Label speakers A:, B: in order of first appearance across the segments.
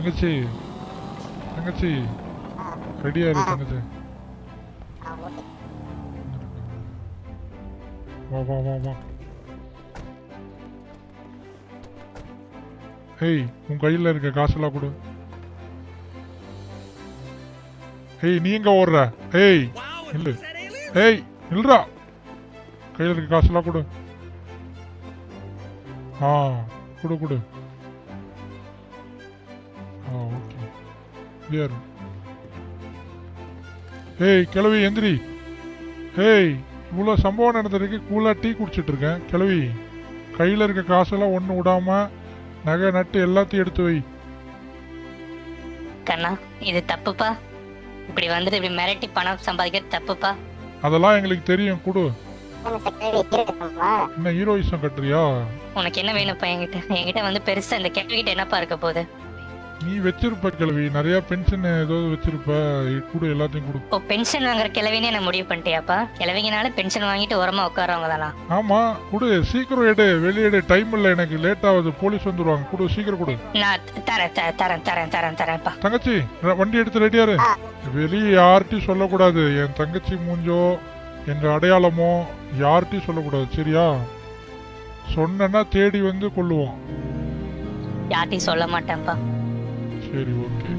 A: தங்கச்சி. தங்கச்சி. ரெடியா இரு தங்கச்சி. வா வா வா வா. ஹேய் உன் கையில் இருக்க காசெல்லாம் கொடு. ஹேய் நீ எங்க ஓடுற? ஏய் இல்லு ஏய் இல்லடா கையில் இருக்க காசெல்லாம் கொடு. ஆ கொடு கொடு. யார் ஏய் கிளவி எந்திரி ஏய் இவ்வளோ சம்பவம் நடந்திருக்கு கூலாக டீ குடிச்சிட்டு இருக்கேன். கிளவி கையில் இருக்க காசெல்லாம் ஒன்று விடாம நகை நட்டு எல்லாத்தையும் எடுத்து வை.
B: கண்ணா இது தப்புப்பா. இப்படி வந்துட்டு இப்படி மிரட்டி பணம் சம்பாதிக்கிறது தப்புப்பா.
A: அதெல்லாம் எங்களுக்கு தெரியும். கொடு.
C: கேள்வி
A: என்ன ஹீரோயிசம் கட்டுறியா?
B: உனக்கு என்ன வேணும்ப்பா என்கிட்ட என்கிட்ட வந்து பெருசா இந்த கேள்விக்கிட்ட என்னப்பா இருக்க போகுது?
A: நீ வச்சிருப்ப கிழவி. நிறைய பென்ஷன் ஏதோ வச்சிருப்ப. கொடு எல்லாத்தையும் கொடு.
B: ஓ பென்ஷன் வாங்குற கிழவினே நான் முடிவு பண்ணிட்டியாப்பா? கிழவிங்கனால பென்ஷன் வாங்கிட்டு உரமா உட்காரவங்க தானா?
A: ஆமா கொடு. சீக்கிரம் எடு. வெளியெடு டைம் இல்லை. எனக்கு லேட் ஆகுது. போலீஸ் வந்துருவாங்க. கொடு. சீக்கிரம் கொடு.
B: நான் தரேன் தரேன் தரேன் தரேன் தரேன்ப்பா.
A: தங்கச்சி வண்டி எடுத்து ரெடியாரு வெளியே யார்கிட்டயும் சொல்லக்கூடாது. என் தங்கச்சி மூஞ்சோ எங்க அடையாளமோ யார்கிட்டயும் சொல்லக்கூடாது. சரியா? சொன்னேன்னா தேடி வந்து கொள்ளுவோம்.
B: யார்ட்டையும் சொல்ல மாட்டேன்ப்பா.
A: சரி ஓகே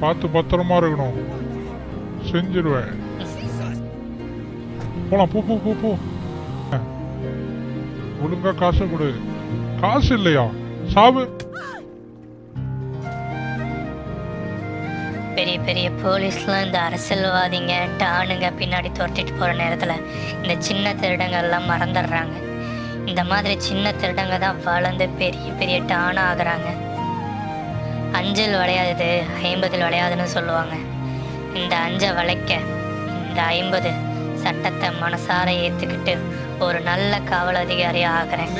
A: பார்த்து பத்திரமா இருக்கணும். செஞ்சிருவேன். போலாம் போ போ போ போ. ஒழுங்கா காசை கொடு. காசு இல்லையா? சாவு.
B: பெரிய பெரிய போலீஸ்லாம் இந்த அரசியல்வாதிங்க டானுங்க பின்னாடி துரத்திட்டு போகிற நேரத்தில் இந்த சின்ன திருடங்கள்லாம் மறந்துடுறாங்க. இந்த மாதிரி சின்ன திருடங்க தான் வளர்ந்து பெரிய பெரிய டானாக ஆகுறாங்க அஞ்சல் வளையாதது ஐம்பதில் வளையாதுன்னு சொல்லுவாங்க. இந்த அஞ்சை வளைக்க இந்த ஐம்பது சட்டத்தை மனசார ஏற்றுக்கிட்டு ஒரு நல்ல காவல் அதிகாரியாக ஆகிறேன்